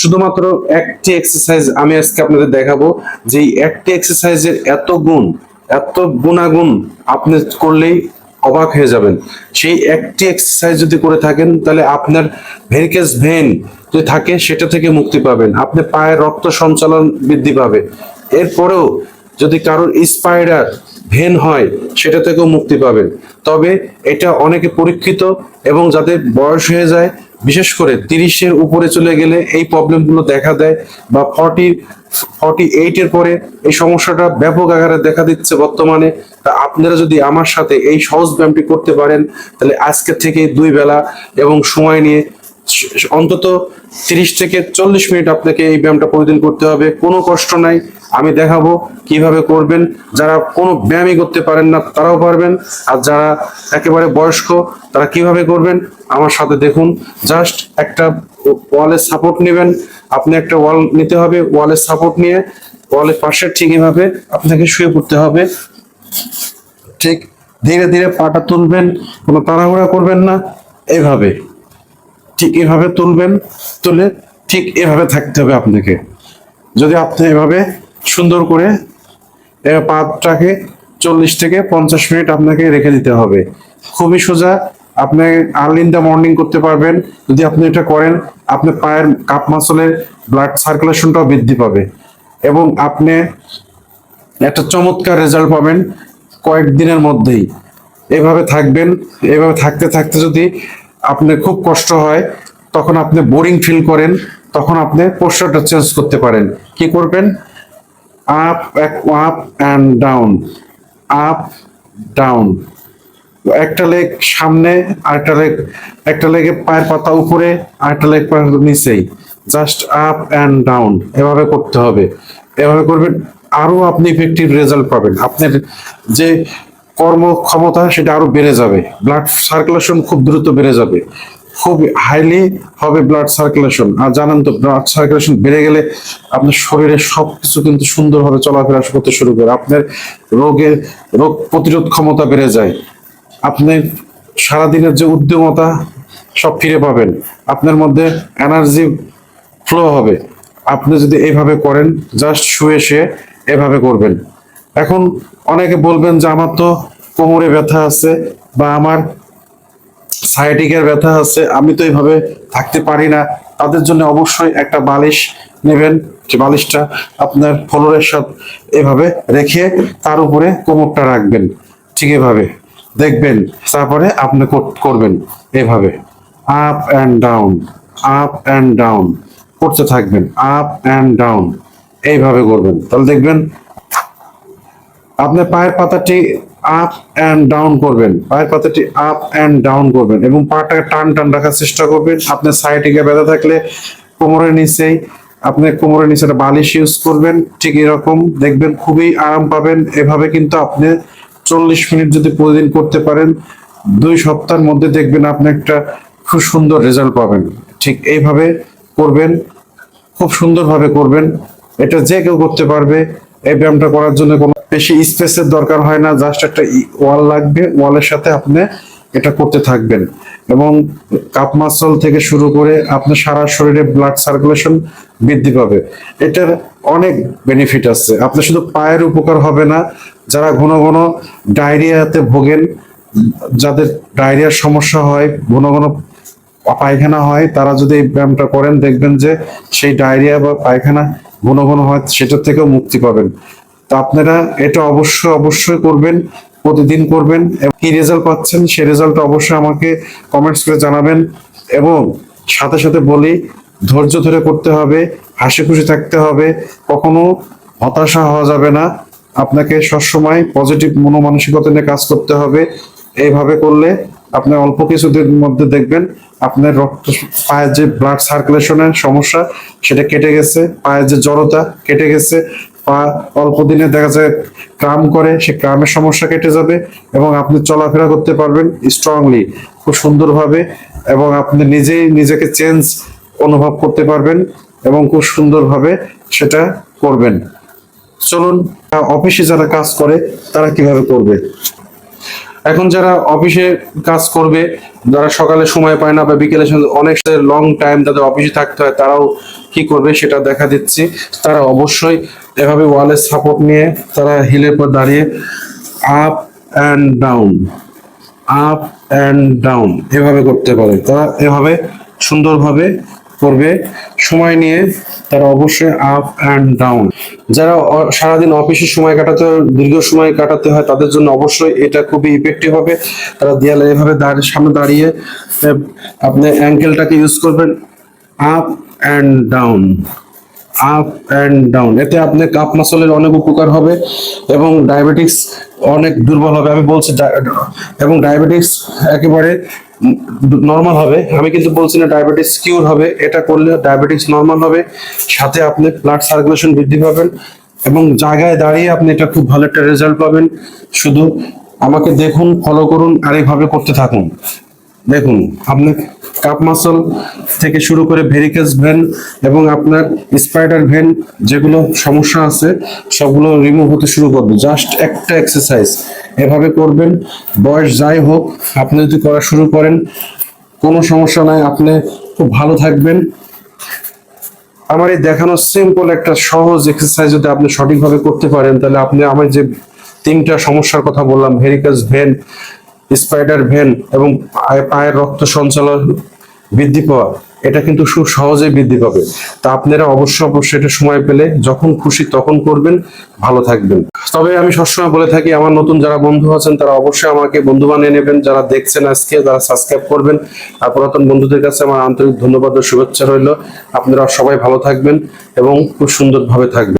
শুধুমাত্র একটি এক্সারসাইজ আমি আজকে আপনাদের দেখাবো যে একটি এক্সারসাইজের এত গুণ, এত গুণাগুণ আপনি করলেই অবাক হয়ে যাবেন। সেই একটি এক্সারসাইজ যদি করে থাকেন, তাহলে আপনার ভেরিকেস ভেন যদি থাকে, সেটা থেকে মুক্তি পাবেন। আপনি পায়ের রক্ত সঞ্চালন বৃদ্ধি পাবে। এরপরেও যদি কারোর স্পাইডার ভেন হয়, সেটা থেকেও মুক্তি পাবেন। তবে এটা অনেকে পরীক্ষিত এবং যাদের বয়স হয়ে যায় বিশেষ করে তিরিশের উপরে চলে গেলে এই প্রবলেমগুলো দেখা দেয় বা ফর্টি ফর্টি এইটের পরে এই সমস্যাটা ব্যাপক আকারে দেখা দিচ্ছে বর্তমানে। তা আপনারা যদি আমার সাথে এই সহজ ব্যায়ামটি করতে পারেন, তাহলে আজকে থেকে দুই বেলা এবং সময় নিয়ে অন্তত তিরিশ থেকে চল্লিশ মিনিট আপনাকে এই ব্যায়ামটা প্রতিদিন করতে হবে। কোনো কষ্ট নাই। আমি দেখাবো কীভাবে করবেন। যারা কোনো ব্যায়ামই করতে পারেন না, তারাও পারবেন। আর যারা একেবারে বয়স্ক, তারা কীভাবে করবেন, আমার সাথে দেখুন। জাস্ট একটা ওয়ালের সাপোর্ট নেবেন। আপনি একটা ওয়াল নিতে হবে ওয়ালের সাপোর্ট নিয়ে, ওয়ালের পাশে ঠিক এভাবে আপনাকে শুয়ে পড়তে হবে। ঠিক ধীরে ধীরে পাটা তুলবেন, কোনো তাড়াহুড়া করবেন না, এভাবে। ঠিক এভাবে তুলবেন, তুলে ঠিক এভাবে থাকতে হবে আপনাকে। যদি আপনি এভাবে সুন্দর করে, এ পাটাকে চল্লিশ থেকে পঞ্চাশ মিনিট আপনাকে রেখে দিতে হবে। খুবই সোজা, আপনি আর্লি ইন দ্য মর্নিং করতে পারবেন। যদি আপনি এটা করেন আপনার পায়ের কাপ মাসলের ব্লাড সার্কুলেশনটাও বৃদ্ধি পাবে। এবং আপনি একটা চমৎকার রেজাল্ট পাবেন কয়েকদিনের মধ্যেই। এভাবে থাকবেন, এভাবে থাকতে থাকতে যদি আপনার খুব কষ্ট হয়, তখন আপনি বোরিং ফিল করেন, তখন আপনি পোস্টারটা চেঞ্জ করতে পারেন। কি করবেন? Up up and down up down একটা লেগ সামনে, আরেকটা লেগ একটা লেগে পায়ের পাতা উপরে, আরেকটা লেগ পায়ের নিচেই। জাস্ট আপ অ্যান্ড ডাউন এভাবে করতে হবে। এভাবে করবেন, আরও আপনি ইফেক্টিভ রেজাল্ট পাবেন। আপনার যে কর্মক্ষমতা, সেটা আরও বেড়ে যাবে। ব্লাড সার্কুলেশন খুব দ্রুত বেড়ে যাবে। খুব হাইলি হবে ব্লাড সার্কুলেশন আর জানেন তো ব্লাড সার্কুলেশন বেড়ে গেলে আপনার শরীরে সবকিছু কিন্তু সুন্দরভাবে চলাফেরা করতে শুরু করে। আপনার রোগের রোগ প্রতিরোধ ক্ষমতা বেড়ে যায়। আপনি সারাদিনের যে উদ্যমতা, সব ফিরে পাবেন। আপনার মধ্যে এনার্জি ফ্লো হবে। আপনি যদি এইভাবে করেন জাস্ট শুয়ে শুয়ে এভাবে করবেন। এখন অনেকে বলবেন যে, আমার তো কোমরে ব্যথা আছে বা আমার সাইটিকের ব্যথা আছে, আমি তো এইভাবে থাকতে পারি না। তাদের জন্য অবশ্যই একটা বালিশ নেবেন। যে বালিশটা আপনার ফ্লোরের সাথে এভাবে রেখে তার উপরে কোমরটা রাখবেন। ঠিক এভাবে দেখবেন, তারপরে আপনি কর- করবেন এভাবে। Up and down up and down করতে থাকবেন। আপ অ্যান্ড ডাউন এইভাবে করবেন। তাহলে দেখবেন, আপনার পায়ের পাতাটি আপ অ্যান্ড ডাউন করবেন। পায়ের পাতাটি আপ অ্যান্ড ডাউন করবেন এবং পাটাকে টান টান রাখার চেষ্টা করবেন। আপনার সাইডে গিয়ে ব্যথা থাকলে কোমরের নিচেই আপনি কোমরের নিচে একটা বালিশ ইউজ করবেন। ঠিক এরকম দেখবেন খুবই আরাম পাবেন। এভাবে কিন্তু আপনি চল্লিশ মিনিট যদি প্রতিদিন করতে পারেন, দুই সপ্তাহের মধ্যে দেখবেন আপনি একটা খুব সুন্দর রেজাল্ট পাবেন। ঠিক এইভাবে করবেন, খুব সুন্দরভাবে করবেন। এটা যে কেউ করতে পারবে এই ব্যায়ামটা করার জন্য কোনো বেশি স্পেসের দরকার হয় না জাস্ট একটা ওয়াল লাগবে ওয়ালের সাথে আপনি এটা করতে থাকবেন। এবং কাপ মাসল থেকে শুরু করে আপনার সারা শরীরে ব্লাড সার্কুলেশন বৃদ্ধি পাবে। এটার অনেক বেনিফিট আছে। আপনার শুধু পায়ের উপকার হবে না, যারা ঘন ঘন ডায়রিয়াতে ভোগেন, যাদের ডায়রিয়ার সমস্যা হয়, ঘন ঘন পায়খানা হয়, তারা যদি এই ব্যায়ামটা করেন, দেখবেন যে সেই ডায়রিয়া বা পায়খানা ঘন ঘন হয়, সেটার থেকেও মুক্তি পাবেন। তো আপনারা এটা অবশ্যই অবশ্যই করবেন, প্রতিদিন করবেন, এবং কি রেজাল্ট পাচ্ছেন সেই রেজাল্ট অবশ্যই আমাকে কমেন্টস করে জানাবেন, এবং সাথে সাথে বলি, ধৈর্য ধরে করতে হবে, হাসি খুশি থাকতে হবে, কখনো হতাশা হওয়া যাবে না। আপনাকে সবসময় পজিটিভ মনোমানসিকতা নিয়ে কাজ করতে হবে, এইভাবে করলে আপনি অল্প কিছুদিন মধ্যে দেখবেন আপনার রক্ত পায়ের যে ব্লাড সার্কুলেশনের সমস্যা, সেটা কেটে গেছে পায়ের যে জড়তা কেটে গেছে, পা অল্প দিনে দেখা যায় ক্রাম করে সে ক্রামের সমস্যা কেটে যাবে এবং আপনি চলাফেরা করতে পারবেন স্ট্রংলি খুব সুন্দরভাবে এবং আপনি নিজেই নিজেকে চেঞ্জ অনুভব করতে পারবেন এবং খুব সুন্দরভাবে সেটা করবেন। চলুন, অফিসে যারা কাজ করে, তারা কীভাবে করবে? এখন যারা অফিসে কাজ করবে, যারা সকালে সময় পায় না বা বিকেলে অনেক লং টাইম তাদের অফিসে থাকতে হয়, তারাও কি করবে সেটা দেখা দিচ্ছি। তারা অবশ্যই এভাবে ওয়ালের সাপোর্ট নিয়ে তারা হিলের পর দাঁড়িয়ে up and down up and down এভাবে করতে পারে। তারা এভাবে সুন্দরভাবে করবে। সময় নিয়ে তারা অবশ্যই আপ অ্যান্ড ডাউন যারা সারাদিন অফিসে সময় কাটাতে, দীর্ঘ সময় কাটাতে হয়, তাদের জন্য অবশ্যই এটা খুবই ইফেক্টিভ হবে। তারা দেয়ালে এভাবে দাঁড়িয়ে সামনে দাঁড়িয়ে আপনি অ্যাঙ্কেলটাকে ইউজ করবেন up and down up and down এতে আপনি কাপ মাসলের অনেক উপকার হবে এবং ডায়াবেটিক্স অনেক দুর্বল হবে, আমি বলছি এবং ডায়াবেটিক্স একেবারে নর্মাল হবে। আমি কিন্তু বলছি না ডায়াবেটিস কিউর হবে, এটা করলে ডায়াবেটিস নর্মাল হবে। সাথে আপনি ব্লাড সার্কুলেশন বৃদ্ধি পাবেন এবং জায়গায় দাঁড়িয়ে আপনি এটা খুব ভালো একটা রেজাল্ট পাবেন। শুধু আমাকে দেখুন ফলো করুন, আর এইভাবে করতে থাকুন। দেখুন, আপনি কাপ মাসল থেকে শুরু করে ভেরিকেস ভেন এবং আপনার স্পাইডার ভেন যেগুলো সমস্যা আছে, সবগুলো রিমুভ হতে শুরু করবে। জাস্ট একটা এক্সারসাইজ এভাবে করবেন। বয়স যাই হোক, আপনি যদি করা শুরু করেন, কোনো সমস্যা নাই, আপনি খুব ভালো থাকবেন। আমার এই দেখানো সিম্পল একটা সহজ এক্সারসাইজ যদি আপনি সঠিকভাবে করতে পারেন, তাহলে আপনি আমার যে তিনটা সমস্যার কথা বললাম, ভেরিকাস ভেন স্পাইডার ভেন এবং পায়ে- পায়ের রক্ত সঞ্চালন বৃদ্ধি পাওয়া, এটা কিন্তু খুব সহজেই বৃদ্ধি পাবে। তা আপনারা অবশ্যই অবশ্যই এটা সময় পেলে যখন খুশি তখন করবেন, ভালো থাকবেন। তবে আমি সবসময় বলে থাকি, আমার নতুন যারা বন্ধু আছেন, তারা অবশ্যই আমাকে বন্ধু বানিয়ে নেবেন। যারা দেখছেন আজকে, যারা সাবস্ক্রাইব করবেন, আর পুরাতন বন্ধুদের কাছে আমার আন্তরিক ধন্যবাদ ও শুভেচ্ছা রইল। আপনারা সবাই ভালো থাকবেন এবং খুব সুন্দরভাবে থাকবেন।